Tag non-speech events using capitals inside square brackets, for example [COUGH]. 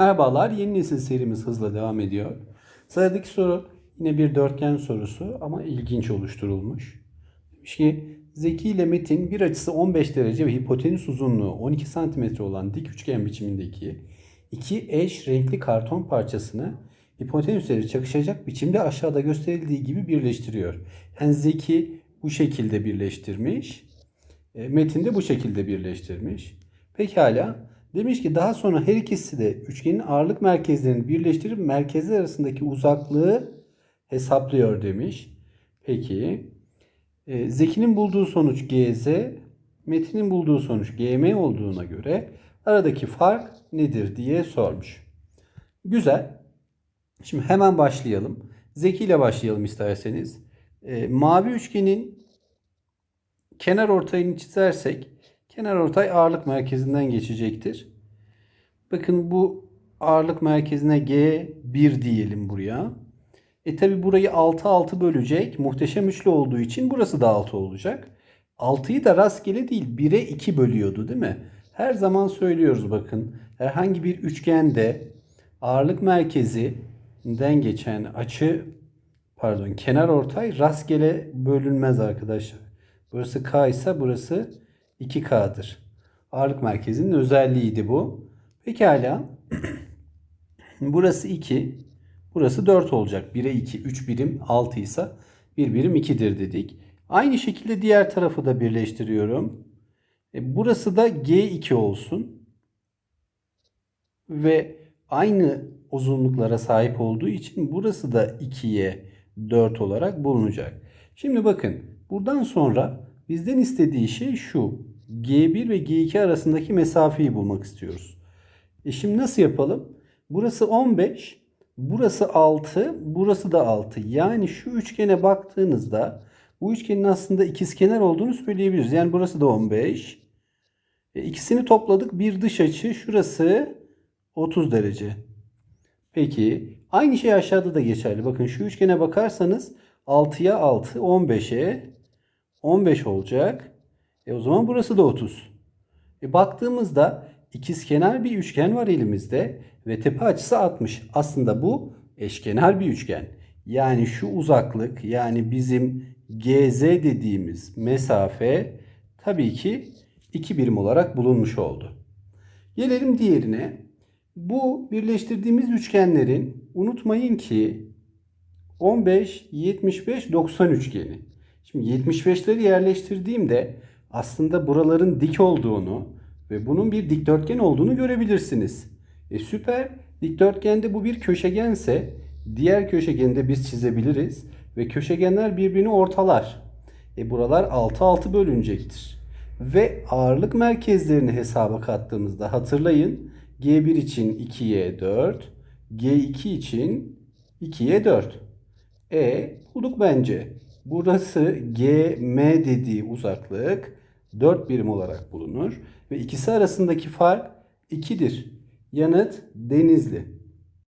Merhabalar, yeni nesil serimiz hızla devam ediyor. Sıradaki soru yine bir dörtgen sorusu ama ilginç oluşturulmuş. Demiş ki Zeki ile Metin bir açısı 15 derece ve hipotenüs uzunluğu 12 cm olan dik üçgen biçimindeki iki eş renkli karton parçasını hipotenüsleri çakışacak biçimde aşağıda gösterildiği gibi birleştiriyor. Yani Zeki bu şekilde birleştirmiş. E, Metin de bu şekilde birleştirmiş. Pekala. Demiş ki daha sonra her ikisi de üçgenin ağırlık merkezlerini birleştirip merkezler arasındaki uzaklığı hesaplıyor demiş. Peki. E, Zeki'nin bulduğu sonuç GZ, Metin'in bulduğu sonuç GM olduğuna göre aradaki fark nedir diye sormuş. Güzel. Şimdi hemen başlayalım. Zeki ile başlayalım isterseniz. E, mavi üçgenin kenar ortayını çizersek kenar ortay ağırlık merkezinden geçecektir. Bakın bu ağırlık merkezine G1 diyelim buraya. E tabi burayı 6 6 bölecek. Muhteşem üçlü olduğu için burası da 6 olacak. 6'yı da rastgele değil 1'e 2 bölüyordu değil mi? Her zaman söylüyoruz bakın. Herhangi bir üçgende ağırlık merkezinden geçen açı pardon kenar ortay rastgele bölünmez arkadaşlar. Burası K ise burası 2K'dır. Ağırlık merkezinin özelliğiydi bu. Pekala. [CLEARS THROAT] burası 2. Burası 4 olacak. 1'e 2. 3 birim 6 ise 1 birim 2'dir dedik. Aynı şekilde diğer tarafı da birleştiriyorum. E, burası da G2 olsun. Ve aynı uzunluklara sahip olduğu için burası da 2'ye 4 olarak bulunacak. Şimdi bakın buradan sonra bizden istediği şey şu. G1 ve G2 arasındaki mesafeyi bulmak istiyoruz. E şimdi nasıl yapalım? Burası 15, burası 6, burası da 6. Yani şu üçgene baktığınızda bu üçgenin aslında ikizkenar olduğunu söyleyebiliriz. Yani burası da 15. E ikisini topladık. Bir dış açı şurası 30 derece. Peki aynı şey aşağıda da geçerli. Bakın şu üçgene bakarsanız 6'ya 6, 15'e 15 olacak. E o zaman burası da 30. E baktığımızda ikizkenar bir üçgen var elimizde ve tepe açısı 60. Aslında bu eşkenar bir üçgen. Yani şu uzaklık yani bizim GZ dediğimiz mesafe tabii ki 2 birim olarak bulunmuş oldu. Gelelim diğerine. Bu birleştirdiğimiz üçgenlerin unutmayın ki 15, 75, 90 üçgeni. Şimdi 75'leri yerleştirdiğimde aslında buraların dik olduğunu ve bunun bir dikdörtgen olduğunu görebilirsiniz. E süper. Dikdörtgende bu bir köşegense diğer köşegeni de biz çizebiliriz ve köşegenler birbirini ortalar. E buralar 6 6 bölünecektir. Ve ağırlık merkezlerini hesaba kattığımızda hatırlayın G1 için 2'ye 4, G2 için 2'ye 4. E bulduk bence. Burası GM dediği uzaklık 4 birim olarak bulunur ve ikisi arasındaki fark 2'dir. Yanıt Denizli.